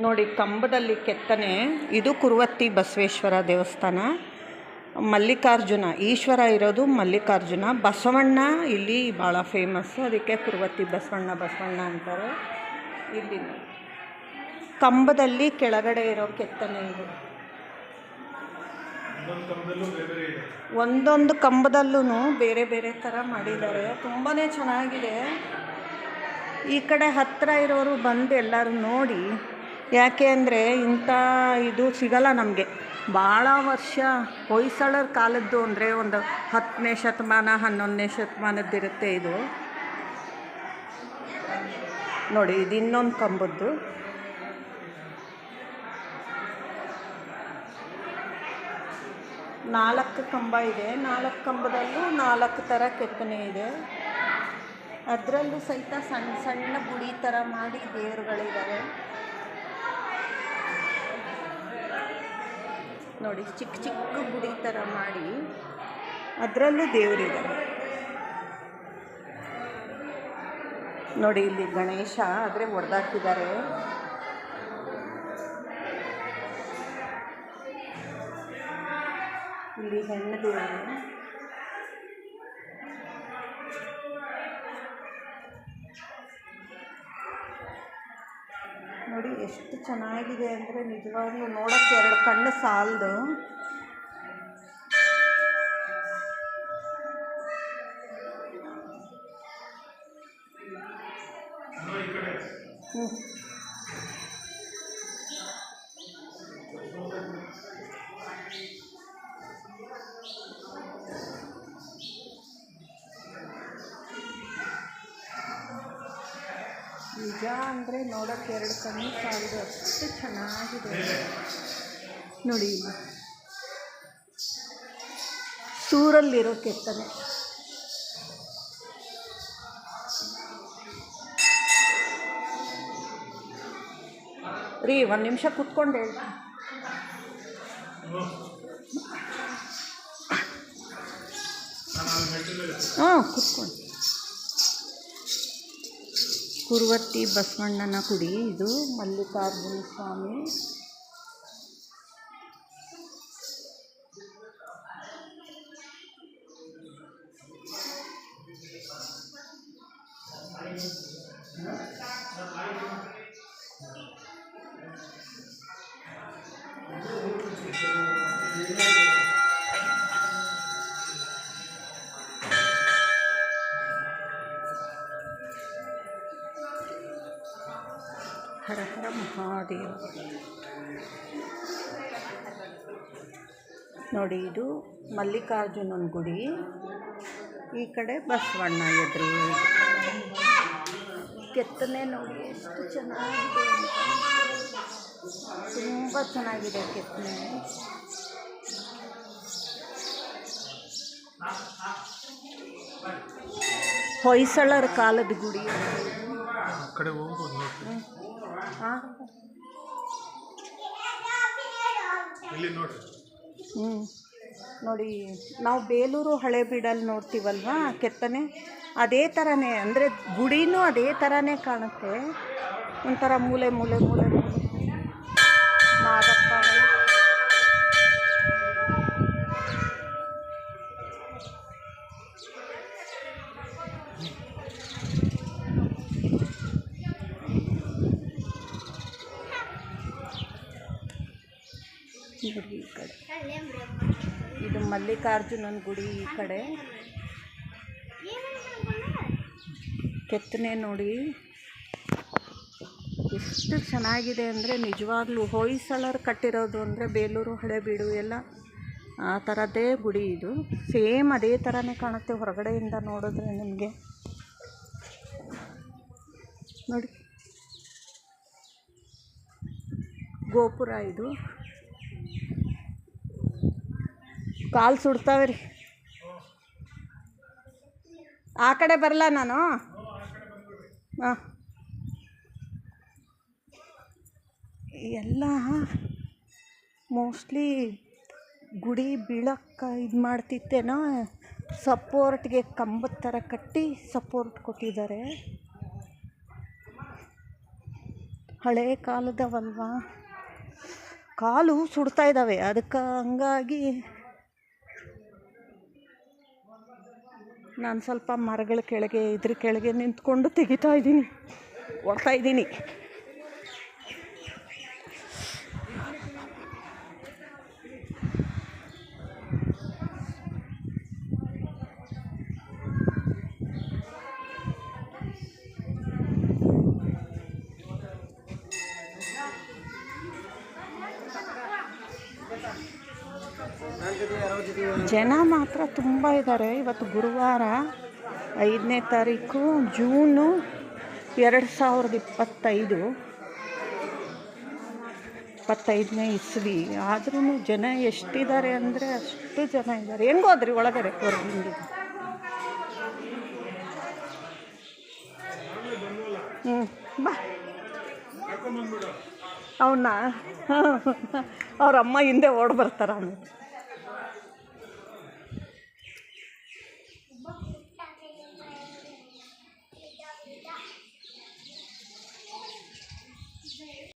ನೋಡಿ ಕಂಬದಲ್ಲಿ ಕೆತ್ತನೆ. ಇದು ಕುರುವತ್ತಿ ಬಸವೇಶ್ವರ ದೇವಸ್ಥಾನ. ಮಲ್ಲಿಕಾರ್ಜುನ ಈಶ್ವರ ಇರೋದು ಮಲ್ಲಿಕಾರ್ಜುನ. ಬಸವಣ್ಣ ಇಲ್ಲಿ ಭಾಳ ಫೇಮಸ್ಸು ಅದಕ್ಕೆ ಕುರುವತ್ತಿ ಬಸವಣ್ಣ ಬಸವಣ್ಣ ಅಂತಾರೆ. ಇಲ್ಲಿ ಕಂಬದಲ್ಲಿ ಕೆಳಗಡೆ ಇರೋ ಕೆತ್ತನೆ ಇದು. ಒಂದೊಂದು ಕಂಬದಲ್ಲೂ ಬೇರೆ ಬೇರೆ ಥರ ಮಾಡಿದ್ದಾರೆ. ತುಂಬಾ ಚೆನ್ನಾಗಿದೆ. ಈ ಕಡೆ ಹತ್ತಿರ ಇರೋರು ಬಂದು ಎಲ್ಲರೂ ನೋಡಿ. ಯಾಕೆ ಅಂದರೆ ಇಂಥ ಇದು ಸಿಗಲ್ಲ ನಮಗೆ. ಭಾಳ ವರ್ಷ ಹೊಯ್ಸಳರ ಕಾಲದ್ದು ಅಂದರೆ ಒಂದು ಹತ್ತನೇ ಶತಮಾನ, ಹನ್ನೊಂದನೇ ಶತಮಾನದ್ದಿರುತ್ತೆ ಇದು. ನೋಡಿ ಇದು ಇನ್ನೊಂದು ಕಂಬದ್ದು. ನಾಲ್ಕು ಕಂಬ ಇದೆ. ನಾಲ್ಕು ಕಂಬದಲ್ಲೂ ನಾಲ್ಕು ಥರ ಕೆತ್ತನೆ ಇದೆ. ಅದರಲ್ಲೂ ಸಹಿತ ಸಣ್ಣ ಸಣ್ಣ ಗುಡಿ ಥರ ಮಾಡಿ ದೇವರುಗಳಿದ್ದಾವೆ ನೋಡಿ, ಚಿಕ್ಕ ಚಿಕ್ಕ ಗುಡಿ ಥರ ಮಾಡಿ ಅದರಲ್ಲೂ ದೇವರಿದ್ದಾರೆ ನೋಡಿ, ಇಲ್ಲಿ ಗಣೇಶ ಆದರೆ ಒಡೆದಾಕಿದ್ದಾರೆ ಇಲ್ಲಿ ಹೆಣ್ಣು ದೇವರು ನೋಡಿ ಎಷ್ಟು ಚೆನ್ನಾಗಿದೆ ಅಂದರೆ ನಿಜವಾಗ್ಲೂ ನೋಡೋಕ್ಕೆ ಎರಡು ಕಣ್ಣು ಸಾಲದು. ಹ್ಞೂ ನಿಜ ಅಂದರೆ ನೋಡೋಕ್ಕೆ ಎರಡು ಕಣ್ಣು ಸಾಲದು ಅಷ್ಟು ಚೆನ್ನಾಗಿದೆ. ನೋಡಿ. ಸೂರಲ್ಲಿರೋ ಕೆತ್ತನೆ. ರೀ, ಒಂದು ನಿಮಿಷ ಕುತ್ಕೊಂಡು ಹೇಳ ಹಾಂ ಕುತ್ಕೊಂಡು. ಕುರುವತ್ತಿ ಬಸವಣ್ಣನ ಗುಡಿ ಇದು ಮಲ್ಲಿಕಾರ್ಜುನ ಸ್ವಾಮಿ ಹರ ಹರ ಮಹಾದೇವ. ನೋಡಿ ಇದು ಮಲ್ಲಿಕಾರ್ಜುನನ ಗುಡಿ. ಈ ಕಡೆ ಬಸವಣ್ಣ ಎದುರು. ಕೆತ್ತನೆ ನೋಡಿ ಎಷ್ಟು ಚೆನ್ನಾಗಿದೆ ತುಂಬ ಚೆನ್ನಾಗಿದೆ ಕೆತ್ತನೆ. ಹೊಯ್ಸಳರ ಕಾಲದ ಗುಡಿ. ಕಡೆ ಹೋಗ್ಬೋದು ಹ್ಞೂ ನೋಡಿ, ನಾವು ಬೇಲೂರು ಹಳೇಬೀಡಲ್ಲಿ ನೋಡ್ತೀವಲ್ವಾ ಕೆತ್ತನೆ? ಅದೇ ಥರನೇ ಅಂದರೆ ಗುಡಿನೂ ಅದೇ ಥರನೇ ಕಾಣುತ್ತೆ. ಒಂಥರ ಮೂಲೆ ಮೂಲೆ ಮೂಲೆ ಮೂಲೆ. ನಾಗಪ್ಪ ನೋಡಿ ಈ ಕಡೆ. ಇದು ಮಲ್ಲಿಕಾರ್ಜುನನ ಗುಡಿ ಈ ಕಡೆ. ಕೆತ್ತನೆ ನೋಡಿ. ಎಷ್ಟು ಚೆನ್ನಾಗಿದೆ ಅಂದರೆ ನಿಜವಾಗ್ಲೂ ಹೊಯ್ಸಳರು ಕಟ್ಟಿರೋದು ಅಂದರೆ ಬೇಲೂರು, ಹಳೆಬೀಡು ಎಲ್ಲ ಆ ಥರದ್ದೇ ಗುಡಿ ಇದು. ಸೇಮ್ ಅದೇ ಥರನೇ ಕಾಣುತ್ತೆ ಹೊರಗಡೆಯಿಂದ ನೋಡಿದ್ರೆ ನಿಮಗೆ. ನೋಡಿ. ಗೋಪುರ ಇದು. ಕಾಲು ಸುಡ್ತಾವೆ ರೀ ಆ ಕಡೆ ಬರಲ್ಲ ನಾನು? ಹಾಂ. ಎಲ್ಲ ಮೋಸ್ಟ್ಲಿ ಗುಡಿ ಬೀಳಕ್ಕೆ ಇದು ಮಾಡ್ತಿತ್ತೇನೋ, ಸಪೋರ್ಟ್ಗೆ ಕಂಬದ ಥರ ಕಟ್ಟಿ ಸಪೋರ್ಟ್ ಕೊಟ್ಟಿದ್ದಾರೆ. ಹಳೆ ಕಾಲದವಲ್ವಾ? ಕಾಲು ಸುಡ್ತಾ ಇದ್ದಾವೆ ಅದಕ್ಕೆ ಹಂಗಾಗಿ ನಾನು ಸ್ವಲ್ಪ ಮರಗಳ ಕೆಳಗೆ ಇದ್ರ ಕೆಳಗೆ ನಿಂತ್ಕೊಂಡು ತೆಗಿತಾ ಇದ್ದೀನಿ. ಓಡ್ತಾ ಇದ್ದೀನಿ. ಜನ ಮಾತ್ರ ತುಂಬ ಇದ್ದಾರೆ ಇವತ್ತು ಗುರುವಾರ ಐದನೇ ತಾರೀಕು ಜೂನು ಎರಡು ಸಾವಿರದ ಇಪ್ಪತ್ತೈದು. ಇಪ್ಪತ್ತೈದನೇ ಇಸ್ವಿ. ಆದ್ರೂ ಜನ ಎಷ್ಟಿದ್ದಾರೆ ಅಂದರೆ ಅಷ್ಟು ಜನ ಇದ್ದಾರೆ ಹೆಂಗೋದ್ರಿ ಒಳಗಡೆ ಹೊರಗಿಂದ. ಹ್ಞೂ ಬಾ. ಅವನ್ನ ಅವ್ರ ಅಮ್ಮ ಹಿಂದೆ ಓಡ್ ಬರ್ತಾರ.